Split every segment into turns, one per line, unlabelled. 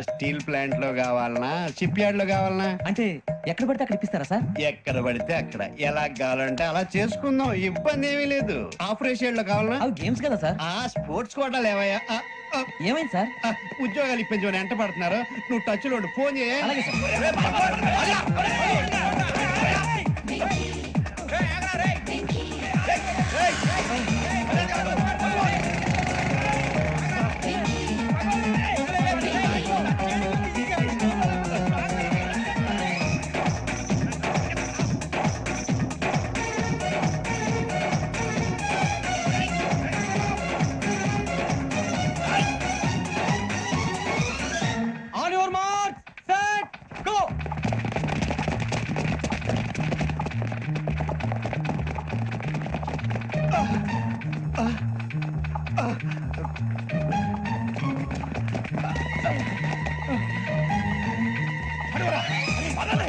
Steel ప్లాంట్లో కావాలనా? Ship యార్డ్లో కావాలనా?
అంటే ఎక్కడ పడితే అక్కడ ఇప్పిస్తారా సార్?
ఎక్కడ పడితే అక్కడ. ఎలా కావాలంటే అలా చేసుకుందాం. ఇబ్బంది ఏమీ లేదు. ఆపరేషన్లో కావాలనా?
అవి గేమ్స్ కదా సార్.
ఆ స్పోర్ట్స్ కోటాలు ఏమయ్యా ఆ, ఆ,
ఏమైంది సార్?
ఆ, ఉద్యోగాలు ఇప్పించమని ఎంట పడుతున్నారు. నువ్వు టచ్లో ఉండు. ఫోన్ చేయ.
అలాగే సార్. పడవరా పడాలి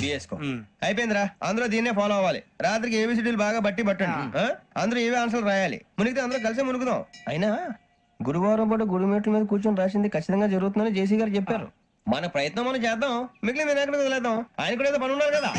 బిఎస్కో. అయిపోయిందిరా. అందరూ దీన్నే ఫాలో అవ్వాలి. రాత్రికి ఏబిసిడీలు బాగా బట్టి పట్టండి? అందరూ ఏవే ఆన్సర్లు రాయాలి. మునిగితే అందరూ కలిసి మునుగుదాం. అయినా గురువారం పాటు గురుమేట్ల మీద కూర్చొని రాసింది ఖచ్చితంగా జరుగుతుందని జేసీ గారు చెప్పారు. మన ప్రయత్నం మనం చేద్దాం. మిగిలిన నేను ఎక్కడ వదిలేద్దాం. ఆయన కూడా ఏదో పని ఉన్నారు కదా.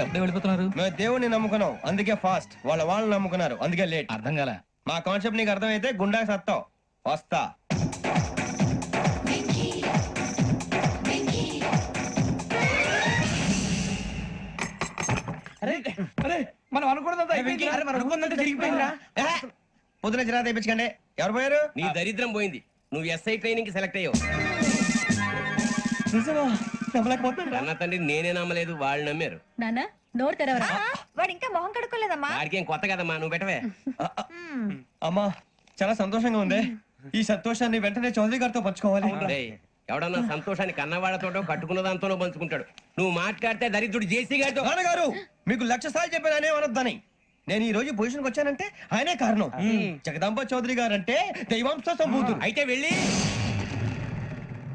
ఏమిటి అప్పుడే వెళ్ళిపోతున్నారు?
మేము దేవుడిని నమ్ముకున్నాం. అందుకే ఫాస్ట్. వాళ్ళ వాళ్ళు నమ్ముకున్నారు. అందుకే లేట్.
అర్థం కాల.
మా కాన్సెప్ట్ నీకు అర్థమైతే గుండా సత్తావు. వస్తా.
అరే అరే మనం అనుకున్నదంతా అయిపోయింది అరే మనం అనుకున్నదంతా జరిగిపోయిందిరా.
ఏ? పొద్దున జిరా తెప్పించకండి. ఎవరు పోయారు?
నీ దరిద్రం పోయింది. నువ్వు ఎస్ఐ ట్రైనింగ్కి సెలెక్ట్ అయ్యావు. అన్న తండ్రి నేనే నమ్మలేదు వాళ్ళు నమ్మారు.
నానా నోరు తెరవరా?
వాడు ఇంకా మొహం కడుక్కోలేదమ్మా.
వాడికి ఏం కొత్త కదమ్మా నువ్వు పెట్టవే.
అమ్మా చాలా సంతోషంగా ఉంది. ఈ సంతోషాన్ని వెంటనే చౌదరి గారితో పంచుకోవాలి.
ఎవడన్నా సంతోషాన్ని కన్నవాళ్ళతోటో కట్టుకున్న దాంతోనో పంచుకుంటాడు. నువ్వు మాట్లాడితే దరిద్రుడు జేసీ గారితో
నాన్నగారు మీకు లక్ష సార్లు చెప్పాను అనే అనొద్దని. నేను ఈ రోజు పొజిషన్కి వచ్చానంటే ఆయనే కారణం. జగదాంబ చౌదరి గారు అంటే దైవాంశ సంభూతుడు.
అయితే వెళ్ళి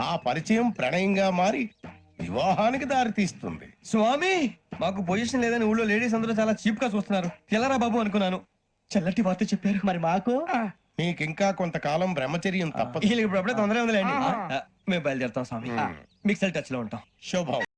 ఆ పరిచయం ప్రణయంగా మారి వివాహానికి దారితీస్తుంది.
స్వామి మాకు పొజిషన్ లేదని ఊళ్ళో లేడీస్ అందరూ చాలా చీప్గా చూస్తున్నారు. ఎలారా బాబు అనుకున్నాను. చల్లటి వార్త చెప్పారు.
మరి మాకు?
నీకింకా కొంతకాలం బ్రహ్మచర్యం తప్పదు.
వీళ్ళకి ఇప్పుడు అప్పుడే తొందరగా ఉందిలేండి. ఆ, మేము బయలుదేరుతాం స్వామి. మిక్సెల్ టచ్లో ఉంటాం.
శుభం.